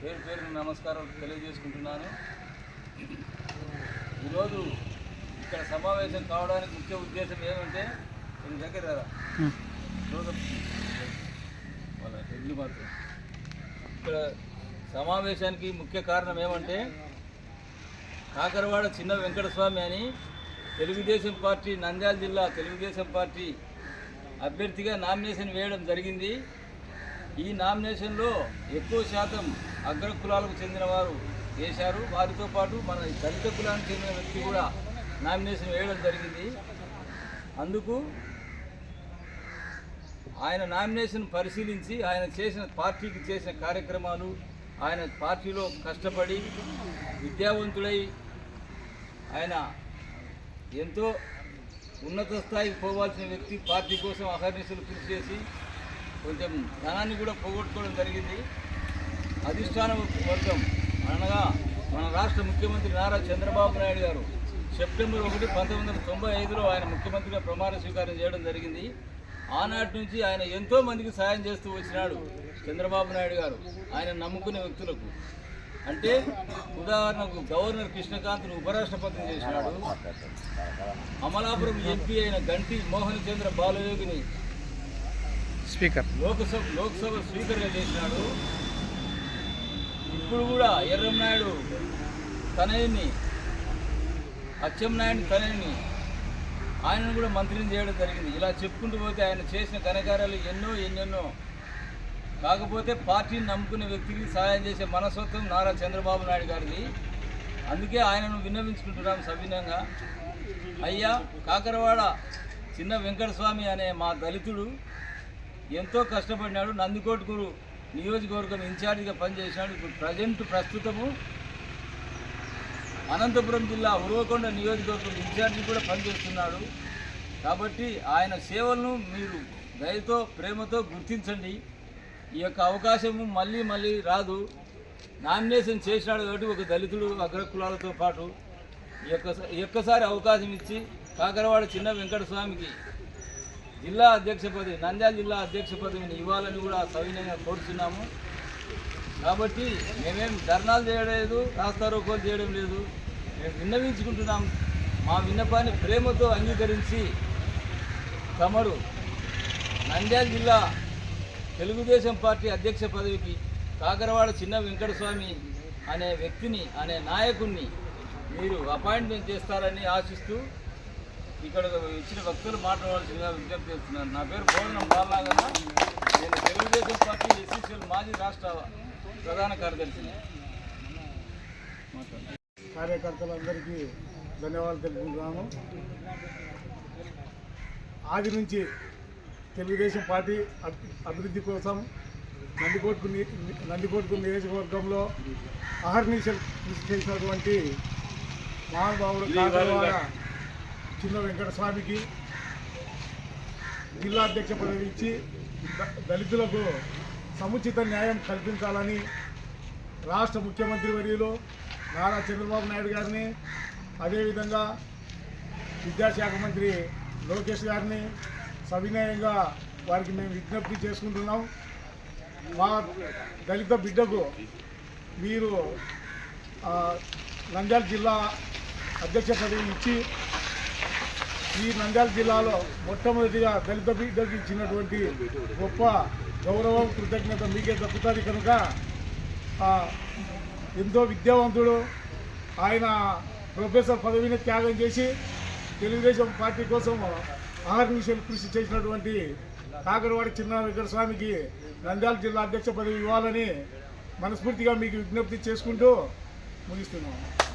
పేరు పేరు నమస్కారం తెలియజేసుకుంటున్నాను. ఈరోజు ఇక్కడ సమావేశం కావడానికి ముఖ్య ఉద్దేశం ఏమంటే ఇది దగ్గర. వాళ్ళ ఇల్లు మాత్రం. ఇక్కడ సమావేశానికి ముఖ్య కారణం ఏమంటే కాకరవాడ చిన్న వెంకటస్వామి అని తెలుగుదేశం పార్టీ నంద్యాల జిల్లా తెలుగుదేశం పార్టీ అభ్యర్థిగా నామినేషన్ వేయడం జరిగింది. ఈ నామినేషన్లో ఎక్కువ శాతం అగ్ర కులాలకు చెందిన వారు వేశారు. వారితో పాటు మన దళిత కులానికి చెందిన వ్యక్తి కూడా నామినేషన్ వేయడం జరిగింది. అందుకు ఆయన నామినేషన్ పరిశీలించి ఆయన చేసిన పార్టీకి చేసిన కార్యక్రమాలు ఆయన పార్టీలో కష్టపడి విద్యావంతుడై ఆయన ఎంతో ఉన్నత స్థాయికి పోవాల్సిన వ్యక్తి పార్టీ కోసం అహర్నిశలు కృషి చేసి కొంచెం ధనాన్ని కూడా పోగొట్టుకోవడం జరిగింది. అధిష్టాన వర్గం అనగా మన రాష్ట్ర ముఖ్యమంత్రి నారా చంద్రబాబు నాయుడు గారు సెప్టెంబర్ ఒకటి పంతొమ్మిది వందల తొంభై ఐదులో ఆయన ముఖ్యమంత్రిగా ప్రమాణ స్వీకారం చేయడం జరిగింది. ఆనాటి నుంచి ఆయన ఎంతో మందికి సాయం చేస్తూ వచ్చినాడు చంద్రబాబు నాయుడు గారు. ఆయన నమ్ముకునే వ్యక్తులకు. అంటే ఉదాహరణకు గవర్నర్ కృష్ణకాంత్ను ఉపరాష్ట్రపతిని చేసినాడు. అమలాపురం ఎంపీ అయిన గంటి మోహన్ చంద్ర బాలయోగిని స్పీకర్. లోకసభ లోక్సభ స్పీకర్గా చేసినాడు. ఇప్పుడు కూడా ఎర్రం నాయుడు తనయుని అచ్చెంనాయుడు తనయుని ఆయనను కూడా మంత్రిని చేయడం జరిగింది. ఇలా చెప్పుకుంటూ పోతే ఆయన చేసిన ఘనకార్యాలు ఎన్నో ఎన్నెన్నో. కాకపోతే పార్టీని నమ్ముకునే వ్యక్తికి సహాయం చేసే మనస్తత్వం నారా చంద్రబాబు నాయుడు గారిది. అందుకే ఆయనను విన్నవించుకుంటున్నాం సవినంగా అయ్యా కాకరవాడ చిన్న వెంకటస్వామి అనే మా దళితుడు ఎంతో కష్టపడినాడు నందికోట్కూరు నియోజకవర్గం ఇన్ఛార్జిగా పనిచేసినాడు ఇప్పుడు ప్రజెంట్ ప్రస్తుతము అనంతపురం జిల్లా ఉరవకొండ నియోజకవర్గం ఇన్ఛార్జి కూడా పనిచేస్తున్నాడు. కాబట్టి ఆయన సేవలను మీరు దయతో ప్రేమతో గుర్తించండి. ఈ యొక్క అవకాశము మళ్ళీ మళ్ళీ రాదు. నామినేషన్ చేసినాడు కాబట్టి ఒక దళితుడు అగ్రకులాలతో పాటు ఈ యొక్క ఈ ఒక్కసారి అవకాశం ఇచ్చి కాకరవాడ చిన్న వెంకటస్వామికి జిల్లా అధ్యక్ష పదవి నంద్యాల జిల్లా అధ్యక్ష పదవిని ఇవ్వాలని కూడా సవినయంగా కోరుతున్నాము కాబట్టి మేమేం ధర్నాలు చేయడం లేదు రాస్తారోకోలు చేయడం లేదు. మేము విన్నవించుకుంటున్నాం. మా విన్నపాన్ని ప్రేమతో అంగీకరించి తమరు నంద్యాల జిల్లా తెలుగుదేశం పార్టీ అధ్యక్ష పదవికి కాకరవాడ చిన్న వెంకటస్వామి అనే వ్యక్తిని అనే నాయకుణ్ణి మీరు అపాయింట్మెంట్ చేస్తారని ఆశిస్తూ ఇక్కడ ఇచ్చిన భక్తులు మాట్లాడవలసిందిగా విజ్ఞప్తి చేస్తున్నాను. నా పేరు భోజనం బాలనాగన్న నేను తెలుగుదేశం పార్టీ ఎస్సీసీఎల్ మాజీ రాష్ట్ర ప్రధాన కార్యదర్శిని మాట్లాడండి. కార్యకర్తలందరికీ ధన్యవాదాలు తెలుపుకుంటున్నాను. ఆది నుంచి తెలుగుదేశం పార్టీ అభి- అభివృద్ధి కోసం నందికోట్కు నందికోట్కు నియోజకవర్గంలో అహర్నిశలు కృషి చేసినటువంటి మహానుభావుడు చిన్న వెంకటస్వామికి జిల్లా అధ్యక్ష పదవి ఇచ్చి దళితులకు సముచిత న్యాయం కల్పించాలని రాష్ట్ర ముఖ్యమంత్రి వర్యులు నారా చంద్రబాబు నాయుడు గారిని అదేవిధంగా విద్యాశాఖ మంత్రి లోకేష్ గారిని సవినయంగా వారికి మేము విజ్ఞప్తి చేసుకుంటున్నాం. మా దళిత బిడ్డకు మీరు నంద్యాల జిల్లా అధ్యక్ష పదవి ఇచ్చి ఈ నంద్యాల జిల్లాలో మొట్టమొదటిగా దళిత బిడ్డకి ఇచ్చినటువంటి గొప్ప గౌరవం కృతజ్ఞత మీకే దక్కుతుంది. కనుక ఎంతో విద్యావంతుడు ఆయన ప్రొఫెసర్ పదవిని త్యాగం చేసి తెలుగుదేశం పార్టీ కోసం ఆహర్నిశలు కృషి చేసినటువంటి కాకరవాడ చిన్న వెంకటస్వామికి నంద్యాల జిల్లా అధ్యక్ష పదవి ఇవ్వాలని మనస్ఫూర్తిగా మీకు విజ్ఞప్తి చేసుకుంటూ ముగిస్తున్నాము